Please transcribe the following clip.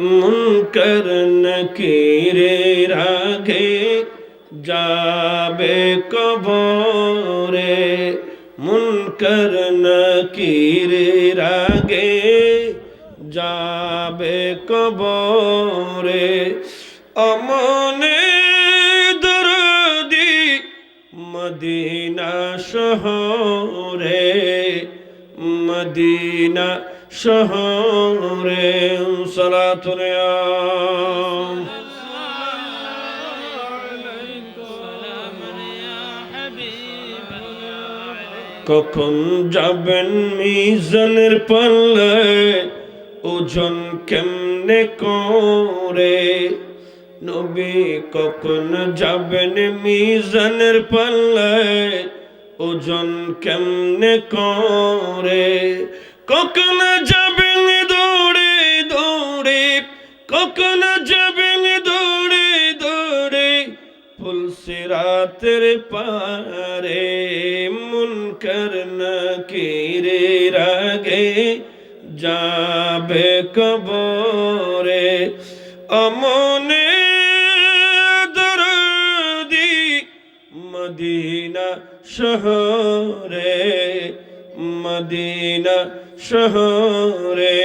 মুনকর নকিরের আগে যাবে কবরে। মুনকর নকিরের আগে যাবে কবরে। অমনে দরদি মদিনা শহরে, মদিনা শহরে আম কখন যাবেন মিজানের পাল্লে? ওজন কেমনে করে? নবী কখন যাবেন মিজানের পাল্লে? ওজন কেমনে করে? কখন যাবেন দৌড়ে দৌড়ে? কখন যাবেন দৌড়ে দৌড়ে? ফুলসিরাতের পারে মুনকর নকিরে রাগে? যাবে কবরে অমনে দরদি মদিনা শহরে। মদিনা শহরে